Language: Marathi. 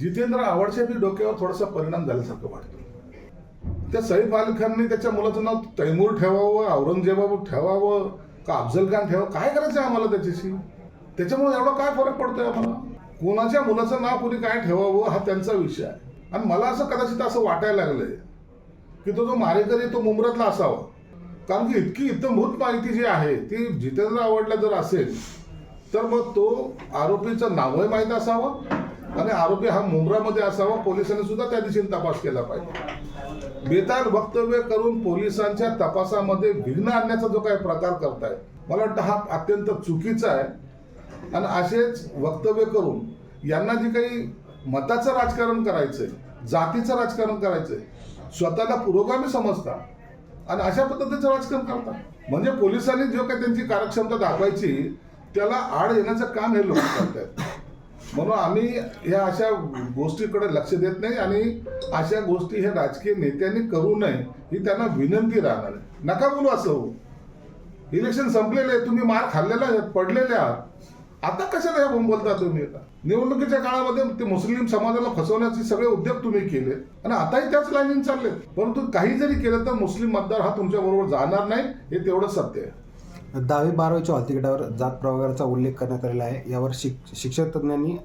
जितेंद्र आवडच्या बी डोक्यावर थोडासा परिणाम झाल्यासारखं वाटतं. त्या सईफ अली खानने त्याच्या मुलाचं नाव तैमूर ठेवावं औरंगजेबाब ठेवावं का अफजल खान ठेवावं काय करायचं आहे आम्हाला त्याच्याशी? त्याच्यामुळे एवढा काय फरक पडतोय आम्हाला? कोणाच्या मुलाचं नाव कोणी काय ठेवावं हा त्यांचा विषय आहे. आणि मला असं कदाचित असं वाटायला लागलंय की तो जो मारेकरी तो मुंबरातला असावा. कारण की इतकी इतमभूत माहिती जी आहे ती जितेंद्र आवडला जर असेल तर मग तो आरोपीचं नावही माहीत असावं आणि आरोपी हा मुंब्रामध्ये असावा पोलिसांनी सुद्धा त्या दिशेने तपास केला पाहिजे. बेताल वक्तव्य करून पोलिसांच्या तपासामध्ये विघ्न आणण्याचा जो काही प्रकार करताय मला वाटतं हा अत्यंत चुकीचा आहे. आणि असेच वक्तव्य करून यांना जे काही मताचं राजकारण करायचंय जातीचं राजकारण करायचंय स्वतःला पुरोगामी समजता आणि अशा पद्धतीचं राजकारण करता. म्हणजे पोलिसांनी जो काही त्यांची कार्यक्षमता दाखवायची त्याला आड येण्याचं काम हे लोक करतायत. म्हणून आम्ही ह्या अशा गोष्टीकडे लक्ष देत नाही आणि अशा गोष्टी हे राजकीय नेत्यांनी करू नये ही त्यांना विनंती राहणार आहे. नका बोलू असं. हो इलेक्शन संपलेले आहे, तुम्ही मार खाल्लेला आहात पडलेले आहात. आता कशाला हे बोलता तुम्ही आता? निवडणुकीच्या काळामध्ये ते मुस्लिम समाजाला फसवण्याचे सगळे उद्योग तुम्ही केले. आणि आताही त्याच लाईनीने चालले परंतु काही जरी केलं तर मुस्लिम मतदार हा तुमच्या बरोबर जाणार नाही हे तेवढं सत्य आहे. दहावी बारावीच्या हॉल तिकिटावर जात प्रवर्गाचा उल्लेख करण्यात आलेला आहे. यावर शिक शिक्षक तज्ज्ञांनी